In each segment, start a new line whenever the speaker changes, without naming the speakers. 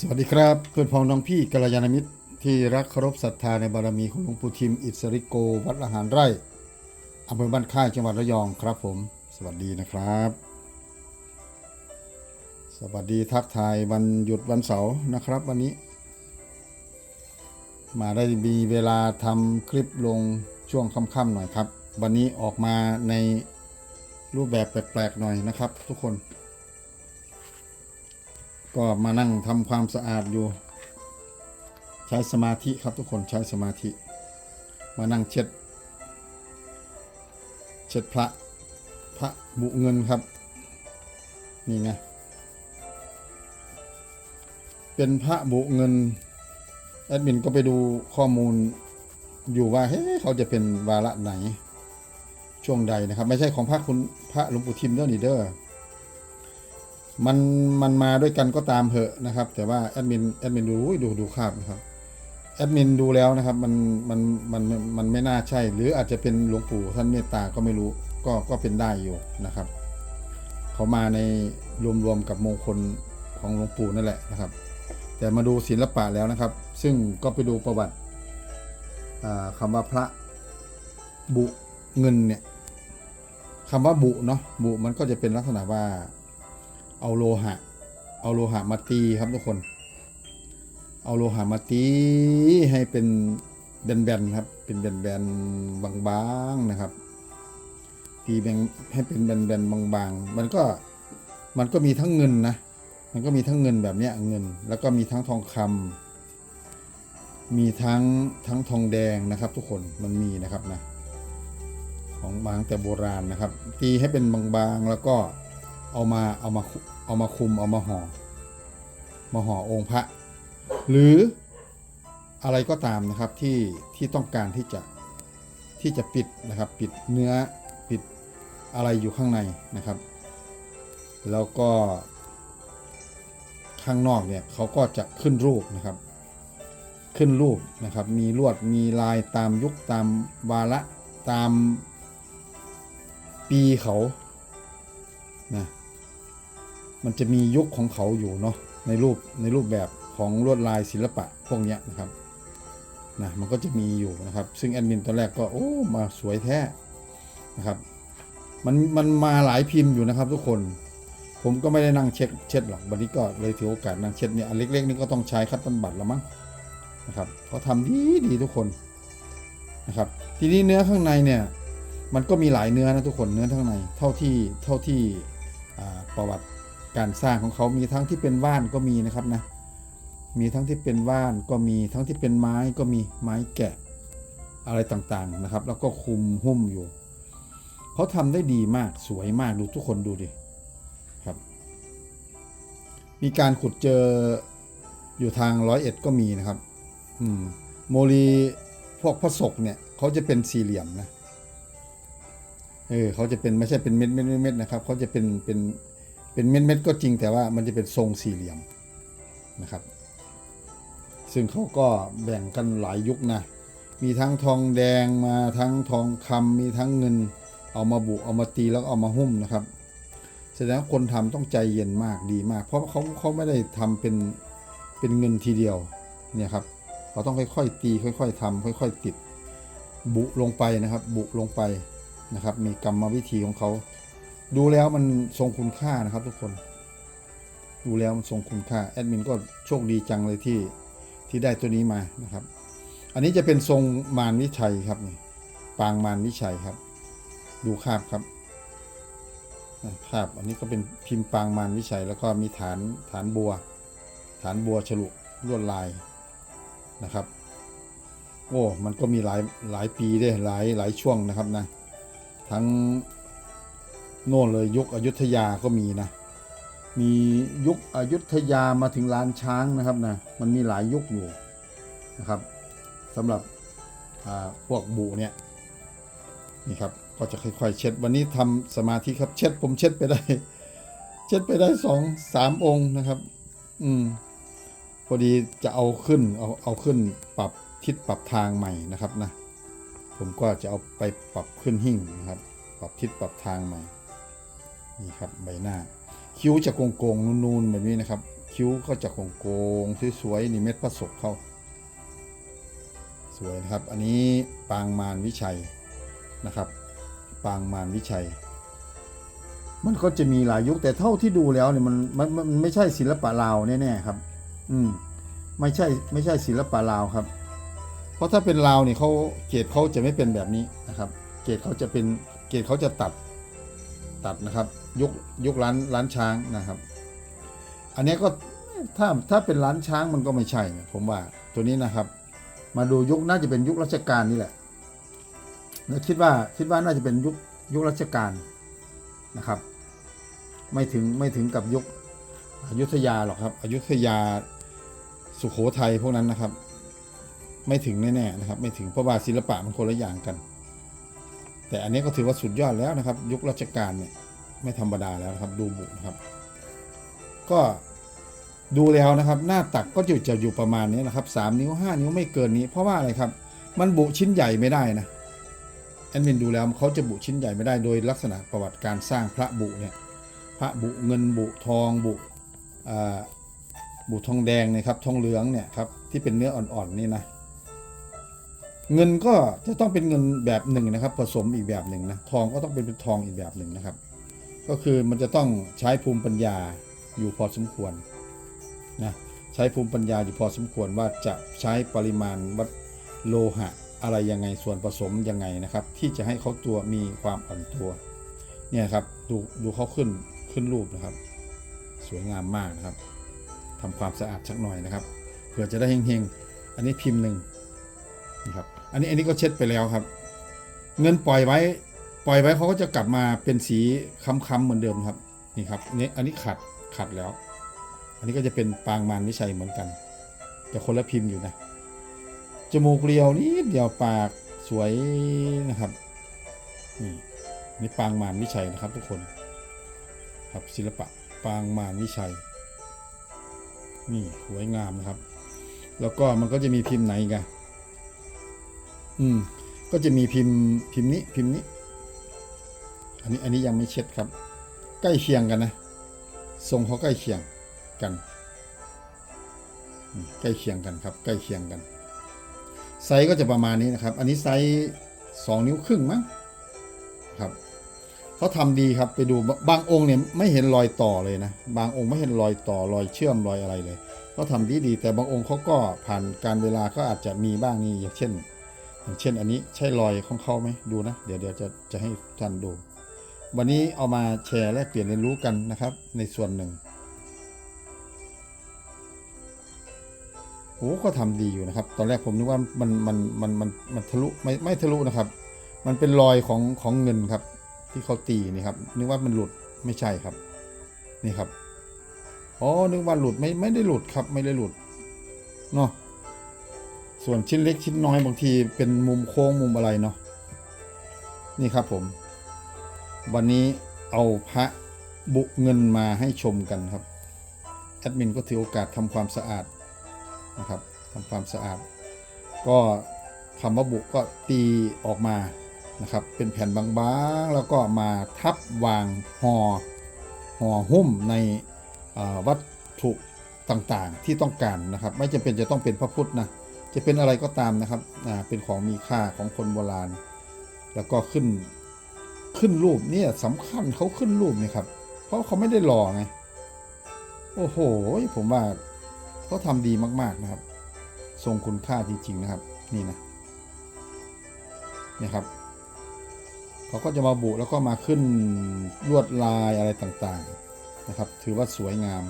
สวัสดีครับเพื่อนพ้องน้องพี่กัลยาณมิตรที่รักเคารพศรัทธาในบารมีของหลวงปู่ทิม อิสริโก วัดละหารไร่อำเภอบ้านค่ายจังหวัดระยองครับผม สวัสดีนะครับ สวัสดีทักทายวันหยุดวันเสาร์นะครับวันนี้ มาได้มีเวลาทำคลิปลงช่วงค่ำๆหน่อยครับ วันนี้ออกมาในรูปแบบแปลกๆหน่อยนะครับ ทุกคน ก็มานั่งทำความสะอาดอยู่ ใช้สมาธิครับทุกคนใช้สมาธิ มานั่งเช็ด เช็ดพระพระบุเงินครับ นี่ไงเป็นพระบุเงินแอดมินก็ไปดูข้อมูลอยู่ว่าเฮ้เขาจะเป็นวาระไหนช่วงใดนะครับ ไม่ใช่ของพระคุณพระหลวงปู่ทิมเด้อนีเด้อ มันมันมาด้วยกันก็ตามเหอะนะครับ แต่ว่าแอดมินแอดมินดูดูดูคาบนะครับแอดมินดูแล้วนะครับมันมันมันมันไม่น่าใช่ หรืออาจจะเป็นหลวงปู่ท่านเมตตาก็ไม่รู้ก็ก็เป็นได้อยู่นะครับ เขามาในรวมๆกับมงคลของหลวงปู่นั่นแหละนะครับ แต่มาดูศิลปะแล้วนะครับ ซึ่งก็ไปดูประวัติอ่าคำว่าพระบุเงินเนี่ยคำว่าบุเนาะบุมันก็จะเป็นลักษณะว่า เอาโลหะ เอาโลหะมาตีครับทุกคน เอาโลหะมาตีให้เป็นแบนๆครับ เป็นแบนๆบางๆนะครับ ตีแบนให้เป็นแบนๆบางๆ มันก็มันก็มีทั้งเงินนะ มันก็มีทั้งเงินแบบเนี้ยเงิน แล้วก็มีทั้งทองคำมีทั้งทั้งทองแดงนะครับ ทุกคนมันมีนะครับนะของบางแต่โบราณนะครับ ตีให้เป็นบางๆแล้วก็ เอามาเอามาเอามาคุมเอามาห่อมาห่อองค์พระ หรืออะไรก็ตามนะครับที่ที่ต้องการที่จะที่จะปิดนะครับปิดเนื้อปิดอะไรอยู่ข้างในนะครับ แล้วก็ข้างนอกเนี่ยเขาก็จะขึ้นรูปนะครับ ขึ้นรูปนะครับ มีลวดมีลายตามยุคตามวาระตามปีเขานะ มันจะมียุคของเขาอยู่เนาะในรูปในรูปแบบของลวดลายศิลปะพวกนี้นะครับนะมันก็จะมีอยู่นะครับ ซึ่งแอดมินตอนแรกก็โอ้มาสวยแท้นะครับมันมันมาหลายพิมพ์อยู่นะครับทุกคน ผมก็ไม่ได้นั่งเช็ดเช็ดหรอกวันนี้ก็เลยถือโอกาสนั่งเช็ดเนี่ยอันเล็กๆนี่ก็ต้องใช้คัตตันบัตแล้วมั้งนะครับเขาทำดีดีทุกคนนะครับทีนี้เนื้อข้างในเนี่ยมันก็มีหลายเนื้อนะทุกคนเนื้อข้างในเท่าที่เท่าที่ประวัติ การสร้างของเขามีทั้งที่เป็นว่านก็มีนะครับนะมีทั้งที่เป็นว่านก็มีทั้งที่เป็นไม้ก็มีไม้แกะอะไรต่างๆนะครับ แล้วก็คุมหุ้มอยู่ เขาทำได้ดีมากสวยมากดูทุกคนดูดิครับ มีการขุดเจออยู่ทางร้อยเอ็ดก็มีนะครับอืมโมลีพวกพระศกเนี่ยเขาจะเป็นสี่เหลี่ยมนะเออเขาจะเป็นไม่ใช่เป็นเม็ดเม็ดเม็ดเม็ดนะครับเขาจะเป็นเป็น เป็นเม็ดเม็ดก็จริงแต่ว่ามันจะเป็นทรงสี่เหลี่ยมนะครับ ซึ่งเขาก็แบ่งกันหลายยุคนะ มีทั้งทองแดงมาทั้งทองคำมีทั้งเงิน เอามาบุเอามาตีแล้วเอามาหุ้มนะครับ แสดงว่าคนทำต้องใจเย็นมากดีมาก เพราะเขาเขาไม่ได้ทำเป็นเป็นเงินทีเดียวเนี่ยครับเขาต้องค่อยๆ ตี ค่อย ๆทำค่อย ๆ ติด บุลงไปนะครับ บุลงไปนะครับ มีกรรมวิธีของเขา ดูแล้วมันทรงคุณค่านะครับทุกคน ดูแล้วมันทรงคุณค่าแอดมินก็โชคดีจังเลยที่ที่ได้ตัวนี้มานะครับ อันนี้จะเป็นทรงมารวิชัยครับนี่ปางมารวิชัยครับ ดูคาบครับคาบอันนี้ก็เป็นพิมพ์ปางมารวิชัย แล้วก็มีฐานฐานบัว ฐานบัวฉลุลวดลายนะครับโอ้มันก็มีหลายหลายปีด้วยหลายหลายช่วงนะครับนะทั้ง โน่นเลยยุคอยุธยาก็มีนะ มียุคอยุธยามาถึงลานช้างนะครับนะ มันมีหลายยุคอยู่นะครับสำหรับพวกบุเนี่ยนี่ครับก็จะค่อยๆเช็ด วันนี้ทำสมาธิครับ เช็ดผมเช็ดไปได้ เช็ดไปได้สองสามองค์นะครับ อืมพอดีจะเอาขึ้นเอาเอาขึ้นปรับทิศปรับทางใหม่นะครับนะ ผมก็จะเอาไปปรับขึ้นหิ่งนะครับ ปรับทิศปรับทางใหม่ นี่ครับใบหน้า คิ้วจะโกงๆนูนๆแบบนี้นะครับ คิ้วก็จะโกงๆสวยๆนี่เม็ดพระศกเข้า สวยนะครับ อันนี้ปางมารวิชัยนะครับ ปางมารวิชัย มันก็จะมีหลายยุคแต่เท่าที่ดูแล้วเนี่ยมันมันมันมันไม่ใช่ศิลปะลาวแน่ๆครับ อืมไม่ใช่ไม่ใช่ศิลปะลาวครับ เพราะถ้าเป็นลาวเนี่ยเขาเกรดเขาจะไม่เป็นแบบนี้นะครับ เกรดเขาจะเป็นเกรดเขาจะตัด ตัดนะครับยุคยุคร้านร้านช้างนะครับ อันนี้ก็ถ้าถ้าเป็นร้านช้างมันก็ไม่ใช่ผมว่าตัวนี้นะครับ มาดูยุคน่าจะเป็นยุครัชกาลนี่แหละแล้วคิดว่าคิดว่าน่าจะเป็นยุคยุครัชกาลนะครับ ไม่ถึงไม่ถึงกับยุคอยุธยาหรอกครับอยุธยาสุโขทัยพวกนั้นนะครับ ไม่ถึงแน่ๆนะครับ ไม่ถึงเพราะว่าศิลปะมันคนละอย่างกัน แต่อันนี้ก็ถือว่าสุดยอดแล้วนะครับ ยุครัชกาลเนี่ยไม่ธรรมดาแล้วนะครับ ดูบุนะครับ ก็ดูแล้วนะครับ หน้าตักก็จะจะอยู่ประมาณนี้นะครับสามนิ้วห้านิ้วไม่เกินนี้ เพราะว่าอะไรครับ มันบุชิ้นใหญ่ไม่ได้นะแอดมินดูแล้วเขาจะบุชิ้นใหญ่ไม่ได้โดยลักษณะประวัติการสร้างพระบุเนี่ยพระบุเงินบุทองบุบุทองแดงนะครับทองเหลืองเนี่ยครับที่เป็นเนื้ออ่อนๆนี่นะ เงินก็จะต้องเป็นเงินแบบหนึ่งนะครับ ผสมอีกแบบหนึ่งนะทองก็ต้องเป็นทองอีกแบบหนึ่งนะครับ ก็คือมันจะต้องใช้ภูมิปัญญาอยู่พอสมควรนะใช้ภูมิปัญญาอยู่พอสมควรว่าจะใช้ปริมาณวัดโลหะอะไรยังไงส่วนผสมยังไงนะครับ ที่จะให้เขาตัวมีความอ่อนตัวเนี่ยครับดูดูเขาขึ้นขึ้นรูปนะครับ สวยงามมากนะครับทำความสะอาดสักหน่อยนะครับเผื่อจะได้เฮงๆอันนี้พิมพ์หนึ่งนี่ครับ อันนี้อันนี้ก็เช็ดไปแล้วครับ เงินปล่อยไว้ ปล่อยไว้เขาก็จะกลับมาเป็นสีค้ำๆเหมือนเดิมครับ นี่ครับนี่อันนี้ขัดขัดแล้ว อันนี้ก็จะเป็นปางมารวิชัยเหมือนกัน แต่คนละพิมพ์อยู่นะ จมูกเรียวนิดเดียวปากสวยนะครับ นี่นี่ปางมารวิชัยนะครับ ทุกคน ครับศิลปะปางมารวิชัย นี่สวยงามนะครับ แล้วก็มันก็จะมีพิมพ์ไหนกัน อืม ก็จะมีพิมพ์พิมพ์นี้พิมพ์นี้ อันนี้อันนี้ยังไม่เช็ดครับ ใกล้เคียงกันนะทรงเขาใกล้เคียงกัน ใกล้เคียงกันครับ ใกล้เคียงกัน ไซส์ก็จะประมาณนี้นะครับ อันนี้ไซส์สองนิ้วครึ่งมั้งครับเขาทำดีครับไปดูบางองค์เนี่ยไม่เห็นรอยต่อเลยนะ บางองค์ไม่เห็นรอยต่อรอยเชื่อมรอยอะไรเลยเขาทำดีดีแต่บางองค์เขาก็ผ่านการเวลาก็อาจจะมีบ้างนี่อย่างเช่น อย่างเช่นอันนี้ใช่รอยของเขาไหมดูนะ เดี๋ยวเดี๋ยวจะจะให้ท่านดู วันนี้เอามาแชร์และเปลี่ยนเรียนรู้กันนะครับ ในส่วนหนึ่งโอ้ก็ทำดีอยู่นะครับ ตอนแรกผมนึกว่ามันมันมันมันมันทะลุไม่ไม่ทะลุนะครับ มันเป็นรอยของของเงินครับ ที่เขาตีนี่ครับ นึกว่ามันหลุดไม่ใช่ครับ นี่ครับอ๋อนึกว่าหลุดไม่ไม่ได้หลุดครับ ไม่ได้หลุดเนาะ ส่วนชิ้นเล็กชิ้นน้อยบางทีเป็นมุมโค้งมุมอะไรเนาะนี่ครับผม วันนี้เอาพระบุเงินมาให้ชมกันครับแอดมินก็ถือโอกาสทำความสะอาดนะครับทำความสะอาด ก็คำว่าบุก็ตีออกมานะครับ เป็นแผ่นบางๆ แล้วก็มาทับวางห่อห่อหุ้มในวัตถุต่างๆที่ต้องการนะครับ ไม่จำเป็นจะต้องเป็นพระพุทธนะ จะเป็นอะไรก็ตามนะครับเป็นของมีค่าของคนโบราณ แล้วก็ขึ้นขึ้นรูปเนี่ยสำคัญเขาขึ้นรูปเนี่ยครับ เพราะเขาไม่ได้หล่อไงโอ้โห ผมว่าเขาทำดีมาก ๆนะครับ ทรงคุณค่าจริง ๆ นะครับ นี่นะนี่ครับเขาก็จะมาบุแล้วก็มาขึ้นลวดลายอะไรต่างๆนะครับ ถือว่าสวยงาม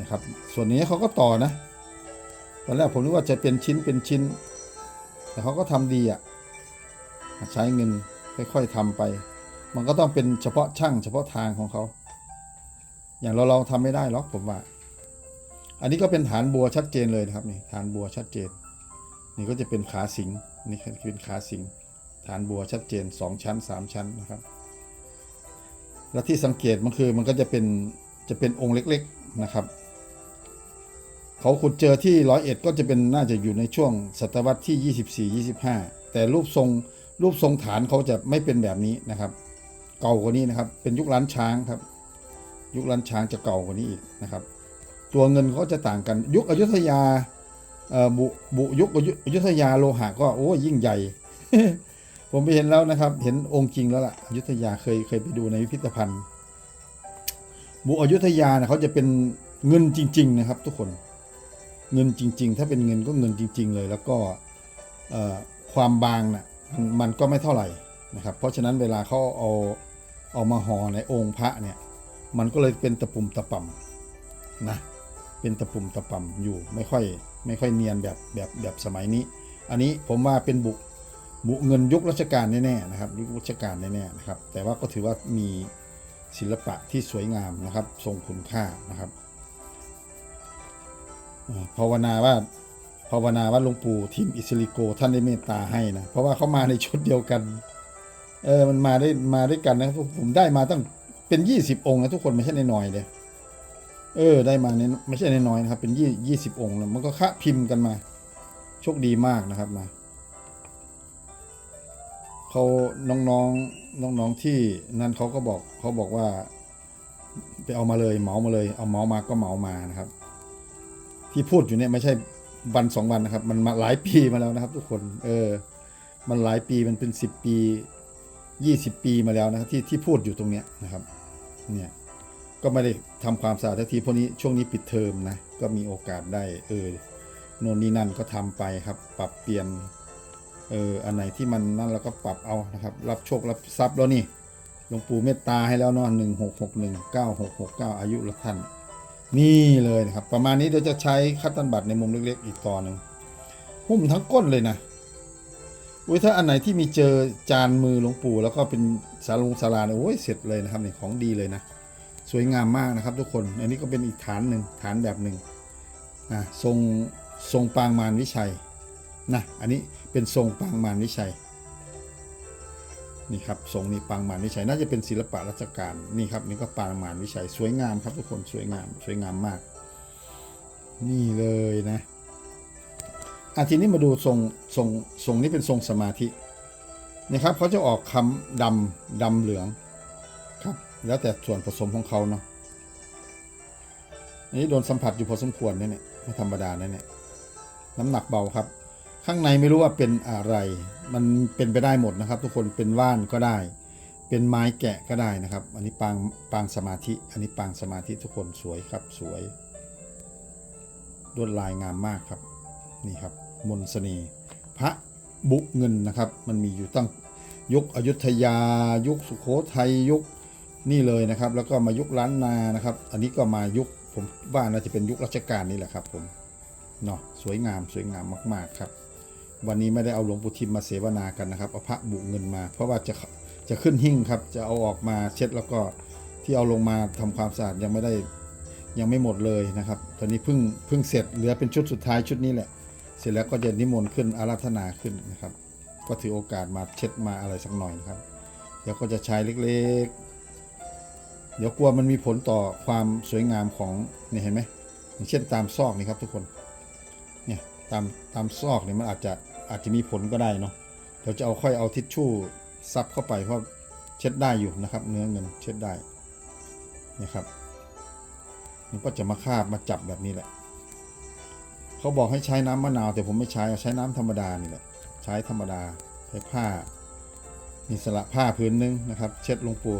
นะครับ ส่วนนี้เขาก็ต่อนะ ตอนแรกผมนึกว่าจะเป็นชิ้นเป็นชิ้น แต่เขาก็ทำดีอะใช้เงินค่อยๆทำไป มันก็ต้องเป็นเฉพาะช่าง เฉพาะทางของเขา อย่างเราเราทำไม่ได้หรอกผมว่า อันนี้ก็เป็นฐานบัวชัดเจนเลยนะครับนี่ฐานบัวชัดเจน นี่ก็จะเป็นขาสิงนี่คือเป็นขาสิงฐานบัวชัดเจน 2 ชั้น 3 ชั้นนะครับ และที่สังเกตมันคือมันก็จะเป็นจะเป็นองค์เล็ก ๆนะครับ เขาขุดเจอที่ร้อยเอ็ดก็จะเป็นน่าจะอยู่ในช่วงศตวรรษที่ 24 25 แต่รูปทรงรูปทรงฐานเขาจะไม่เป็นแบบนี้นะครับ เก่ากว่านี้นะครับ เป็นยุคล้านช้างครับ ยุคล้านช้างจะเก่ากว่านี้อีกนะครับ ตัวเงินเขาจะต่างกันยุคอยุธยาบุบุยุคอยุอยุธยาโลหะก็โอ้ยิ่งใหญ่ ผมไปเห็นแล้วนะครับ เห็นองค์จริงแล้วล่ะอยุธยาเคยเคยไปดูในพิพิธภัณฑ์ บุอยุธยาเนี่ยเขาจะเป็นเงินจริง ๆ นะครับ ทุกคน เงินจริง ๆ ถ้าเป็นเงินก็เงินจริง ๆ เลย แล้วก็ความบางน่ะมันก็ไม่เท่าไหร่นะครับ เพราะฉะนั้นเวลาเขาเอาเอามาห่อในองค์พระเนี่ย มันก็เลยเป็นตะปุ่มตะป่ำนะ เป็นตะปุ่มตะป่ำอยู่ไม่ค่อยไม่ค่อยเนียนแบบแบบแบบสมัยนี้ อันนี้ผมว่าเป็นบุบุเงินยุครัชกาลแน่ๆนะครับยุครัชกาลแน่ๆนะครับ แต่ว่าก็ถือว่ามีศิลปะที่สวยงามนะครับ ทรงคุณค่านะครับ ภาวนาว่าภาวนาว่าหลวงปู่ทีมอิสริโก ท่านได้เมตตาให้นะ เพราะว่าเขามาในชุดเดียวกัน เออมันมาได้มาด้วยกันนะผมได้มาตั้งเป็นยี่สิบองค์นะทุกคนไม่ใช่น้อยเลยเออ ได้มาเนี่ยไม่ใช่น้อยนะครับ เป็นยี่ยี่สิบองค์แล้วมันก็คะพิมพ์กันมาโชคดีมากนะครับนะเขาน้องๆน้องๆที่นั่นเขาก็บอกเขาบอกว่า ไปเอามาเลยเหมามาเลย เอาเหมามาก็เหมามานะครับ ที่พูดอยู่เนี่ยไม่ใช่วันสองวันนะครับ มันมาหลายปีมาแล้วนะครับ ทุกคน เออ มันหลายปีมันเป็นสิบปียี่สิบปีมาแล้วนะครับที่ที่พูดอยู่ตรงเนี้ยนะครับ เนี่ยก็ไม่ได้ทำความสะอาดทักทีพวกนี้ช่วงนี้ปิดเทอมนะก็มีโอกาสได้ เออโน่นนี่นั่นก็ทำไปครับ ปรับเปลี่ยนเอออันไหนที่มันนั่นเราก็ปรับเอานะครับ รับโชครับทรัพย์แล้วนี่หลวงปู่เมตตาให้แล้วเนาะหนึ่งหกหกหนึ่งเก้าหกหกเก้าอายุละท่าน นี่เลยนะครับ ประมาณนี้เดี๋ยวจะใช้คัตตันบัตในมุมเล็กๆ อีกตอนหนึ่งหุ้มทั้งก้นเลยนะอุ้ยถ้าอันไหนที่มีเจอจานมือหลวงปู่ แล้วก็เป็นสาลงสาราเนี่ยโอ้ยเสร็จเลยนะครับนี่ของดีเลยนะ สวยงามมากนะครับ ทุกคนอันนี้ก็เป็นอีกฐานหนึ่งฐานแบบหนึ่งอะทรงทรงปางมารวิชัยนะอันนี้เป็นทรงปางมารวิชัย นี่ครับทรงนี้ปางมารวิชัยน่าจะเป็นศิลปะรัชกาลนี่ครับนี่ก็ปางมารวิชัยสวยงามครับทุกคนสวยงามสวยงามมาก นี่เลยนะอาทีนี้มาดูทรงทรงทรงนี้เป็นทรงสมาธินะครับเขาจะออกคำดำดำเหลืองครับ แล้วแต่ส่วนผสมของเขาเนาะอันนี้โดนสัมผัสอยู่พอสมควรเนี่ยเนี่ยไม่ธรรมดาเนี่ยน้ำหนักเบาครับ ข้างในไม่รู้ว่าเป็นอะไร มันเป็นไปได้หมดนะครับ ทุกคนเป็นว่านก็ได้ เป็นไม้แกะก็ได้นะครับ อันนี้ปางปางสมาธิ อันนี้ปางสมาธิทุกคนสวยครับสวยลวดลายงามมากครับนี่ครับมนต์เสน่ห์พระบุเงินนะครับ มันมีอยู่ตั้งยุคอยุธยา ยุคสุโขทัยยุคนี่เลยนะครับ แล้วก็มายุคล้านนานะครับ อันนี้ก็มายุคผมว่าน่าจะเป็นยุครัชกาลนี่แหละครับผมเนาะสวยงามสวยงามมาก ๆ ครับ วันนี้ไม่ได้เอาหลวงปู่ทิมมาเสวนากันนะครับ เอาพระบุเงินมา เพราะว่าจะจะขึ้นหิ้งครับ จะเอาออกมาเช็ดแล้วก็ที่เอาลงมาทำความสะอาดยังไม่ได้ยังไม่หมดเลยนะครับ ตอนนี้เพิ่งเพิ่งเสร็จเหลือเป็นชุดสุดท้ายชุดนี้แหละ เสร็จแล้วก็จะนิมนต์ขึ้นอาราธนาขึ้นนะครับ ก็ถือโอกาสมาเช็ดมาอะไรสักหน่อยนะครับ เดี๋ยวก็จะใช้เล็กๆ เดี๋ยวกลัวมันมีผลต่อความสวยงามของเนี่ยเห็นไหมอย่างเช่นตามซอกนี่ครับทุกคนเนี่ยตามตามซอกนี่มันอาจจะ อาจจะมีผลก็ได้เนาะเดี๋ยวจะเอาค่อยเอาทิชชู่ซับเข้าไปเพราะเช็ดได้อยู่นะครับ เนื้อเงินเช็ดได้นะครับมันก็จะมาคาบมาจับแบบนี้แหละเขาบอกให้ใช้น้ำมะนาว แต่ผมไม่ใช้ใช้น้ำธรรมดานี่แหละใช้ธรรมดาใช้ผ้านี่สละผ้าพื้นนึงนะครับ เช็ดลงปู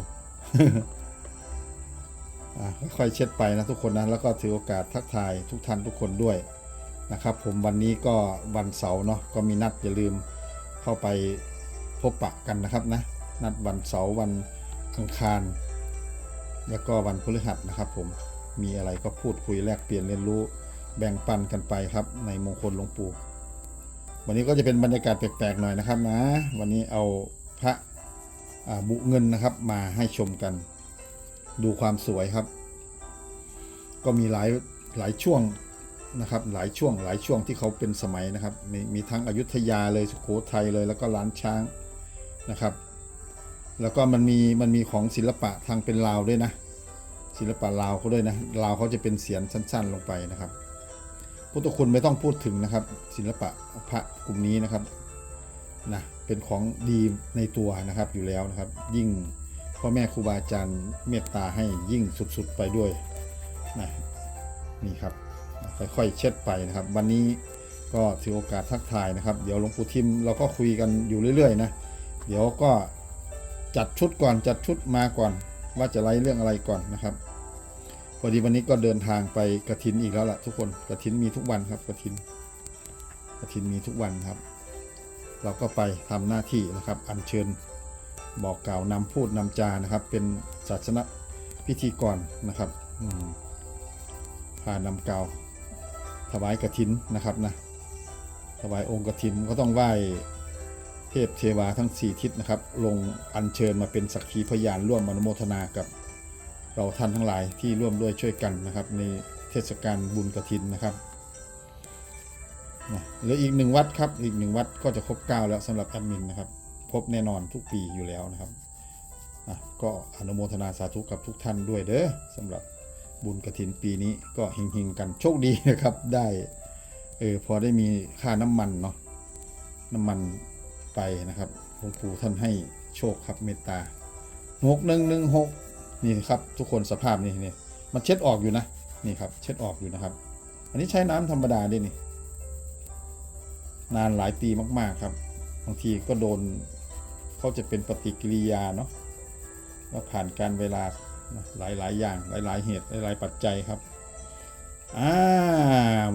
อะค่อยๆเช็ดไปนะทุกคนนะแล้วก็ถือโอกาสทักทายทุกท่านทุกคนด้วย นะครับ ผมวันนี้ก็วันเสาร์เนาะก็มีนัดอย่าลืมเข้าไปพบปะกันนะครับนะนัดวันเสาร์วันอังคาร แล้วก็วันพฤหัสนะครับ ผมมีอะไรก็พูดคุยแลกเปลี่ยนเรียนรู้แบ่งปันกันไปครับ ในมงคลหลวงปู่วันนี้ก็จะเป็นบรรยากาศแปลกๆหน่อยนะครับนะ วันนี้เอาพระบุเงินนะครับมาให้ชมกัน ดูความสวยครับ ก็มีหลายหลายช่วง นะครับหลายช่วงหลายช่วงที่เขาเป็นสมัยนะครับ มีมีทั้งอยุธยาเลยสุโขทัยเลยแล้วก็ล้านช้างนะครับ แล้วก็มันมีมันมีของศิลปะทางเป็นลาวด้วยนะ ศิลปะลาวเขาด้วยนะลาวเขาจะเป็นเสียนสั้น ๆ ลงไปนะครับพุทธคุณไม่ต้องพูดถึงนะครับ ศิลปะพระกลุ่มนี้นะครับนะเป็นของดีในตัวนะครับอยู่แล้วนะครับ ยิ่งพ่อแม่ครูบาอาจารย์เมตตาให้ยิ่งสุดๆไปด้วยนะนี่ครับ ค่อยๆเช็ดไปนะครับ วันนี้ก็ถือโอกาสทักทายนะครับ เดี๋ยวหลวงปู่ทิมเราก็คุยกันอยู่เรื่อยๆนะ เดี๋ยวก็จัดชุดก่อนจัดชุดมาก่อน ว่าจะไล่เรื่องอะไรก่อนนะครับพอดีวันนี้ก็เดินทางไปกระถินอีกแล้วล่ะทุกคนกระถินมีทุกวันครับกระถินกระถินมีทุกวันครับ เราก็ไปทำหน้าที่นะครับ อัญเชิญบอกกล่าวนำพูดนำจานะครับ เป็นศาสนพิธีกรนะครับพานำกล่าว ถวายกระถินนะครับนะถวายองค์กระถินก็ต้องไหว้เทพเทวาทั้งสี่ทิศนะครับ ลงอัญเชิญมาเป็นสักขีพยานร่วมอนุโมทนากับเราท่านทั้งหลายที่ร่วมด้วยช่วยกันนะครับ ในเทศกาลบุญกระถินนะครับนะเหลืออีกหนึ่งวัดครับอีกหนึ่งวัดก็จะครบเก้าแล้วสำหรับแอดมินนะครับพบแน่นอนทุกปีอยู่แล้วนะครับอะก็อนุโมทนาสาธุกับทุกท่านด้วยเด้อสำหรับ บุญกระถินปีนี้ก็เฮงๆกันโชคดีนะครับ ได้เออพอได้มีค่าน้ำมันเนาะน้ำมันไปนะครับหลวงปู่ท่านให้โชคครับเมตตาหกหนึ่งหนึ่งหกนี่ครับทุกคนสภาพนี่นี่มันเช็ดออกอยู่นะนี่ครับเช็ดออกอยู่นะครับ อันนี้ใช้น้ำธรรมดาด้วยนี่ นานหลายปีมากๆครับบางทีก็โดนเขาจะเป็นปฏิกิริยาเนาะว่าผ่านการเวลา นะหลายอย่างหลายๆเหตุหลายๆปัจจัยครับอ่า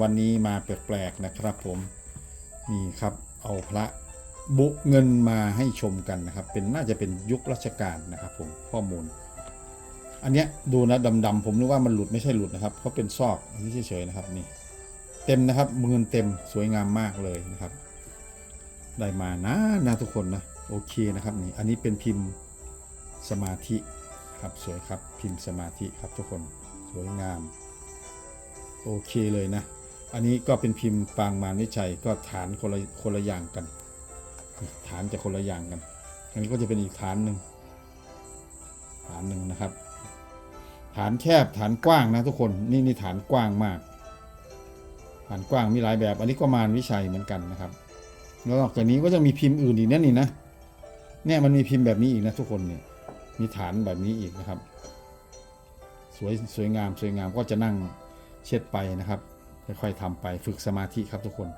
วันนี้มาแปลกๆนะครับผมนี่ครับเอาพระบุเงินมาให้ชมกันนะครับ เป็นน่าจะเป็นยุครัชกาลนะครับผมข้อมูล อันเนี้ยดูนะดำๆผมนึกว่ามันหลุดไม่ใช่หลุดนะครับเขาเป็นซอกอันนี้เฉยๆนะครับนี่เต็มนะครับมือเต็มสวยงามมากเลยนะครับ ได้มานะนะทุกคนนะโอเคนะครับนี่อันนี้เป็นพิมพ์สมาธิ ครับสวยครับพิมพ์สมาธิครับทุกคนสวยงาม โอเคเลยนะ อันนี้ก็เป็นพิมพ์ปางมารวิชัยก็ฐานคนละคนละอย่างกัน ฐานจะคนละอย่างกัน อันนี้ก็จะเป็นอีกฐานหนึ่งฐานหนึ่งนะครับ ฐานแคบฐานกว้างนะทุกคนนี่นี่ฐานกว้างมาก ฐานกว้างมีหลายแบบ อันนี้ก็มารวิชัยเหมือนกันนะครับแล้วนอกจากนี้ก็จะมีพิมพ์อื่นอีกนั่นนี่นะเนี่ยมันมีพิมพ์แบบนี้อีกนะทุกคนเนี่ย มีฐานแบบนี้อีกนะครับ สวยสวยงามสวยงามก็จะนั่งเช็ดไปนะครับค่อยๆทำไปฝึกสมาธิครับทุกคน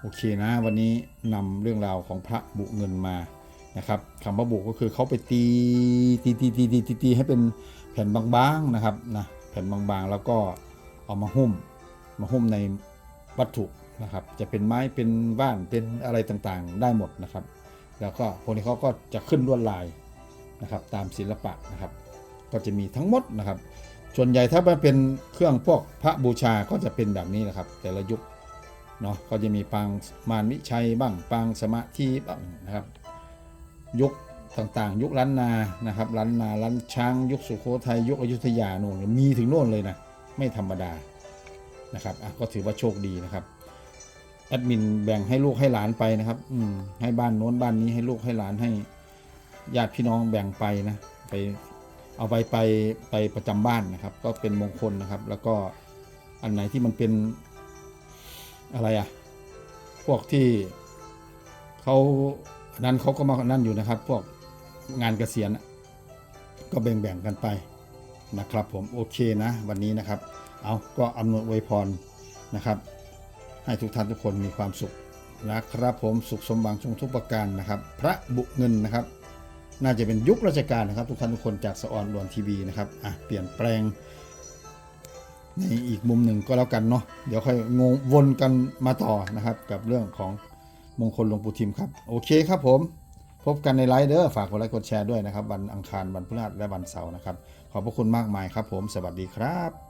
โอเคนะวันนี้นำเรื่องราวของพระบุเงินมานะครับคำว่าบุก็คือเขาไปตีตีตีตีตีตีตีให้เป็นแผ่นบางๆนะครับนะแผ่นบางๆ แล้วก็เอามาหุ้มมาหุ้มในวัตถุนะครับ จะเป็นไม้เป็นบ้านเป็นอะไรต่างๆ ได้หมดนะครับ แล้วก็พวกนี้เขาก็จะขึ้นลวดลาย นะครับตามศิลปะนะครับ ก็จะมีทั้งหมดนะครับ ส่วนใหญ่ถ้ามันเป็นเครื่องพวกพระบูชาก็จะเป็นแบบนี้นะครับ แต่ละยุคเนาะก็จะมีปางมารวิชัยบ้างปางสมาธิบ้างนะครับ ยุคต่างๆ ยุคล้านนานะครับล้านนาล้านช้าง ยุคสุโขทัยยุคอยุธยาโน่นมีถึงโน่นเลยนะไม่ธรรมดานะครับอะก็ถือว่าโชคดีนะครับแอดมินแบ่งให้ลูกให้หลานไปนะครับ อืมให้บ้านโน้นบ้านนี้ให้ลูกให้หลานให้ ญาติพี่น้องแบ่งไปนะไปเอาไปไปไปประจำบ้านนะครับ ก็เป็นมงคลนะครับ แล้วก็อันไหนที่มันเป็นอะไรอะพวกที่เขานั้นเขาก็มานั่นอยู่นะครับ พวกงานเกษียณน่ะก็แบ่งๆกันไปนะครับ ผมโอเคนะ วันนี้นะครับ เอาก็อำนวยอวยพรนะครับ ให้ทุกท่านทุกคนมีความสุขนะครับผมสุขสมหวังทรงทุกประการนะครับ พระบุเงินนะครับ น่าจะเป็นยุคราชการนะครับ ทุกท่านทุกคนจากสออนดวนทีวีนะครับอะเปลี่ยนแปลงในอีกมุมหนึ่งก็แล้วกันเนาะเดี๋ยวค่อยงงวนกันมาต่อนะครับ กับเรื่องของมงคลหลวงปู่ทิมครับโอเคครับผม พบกันในไลฟ์เด้อฝากกดไลค์กดแชร์ด้วยนะครับ วันอังคารวันพฤหัสและวันเสาร์นะครับ ขอบพระคุณมากมายครับผม สวัสดีครับ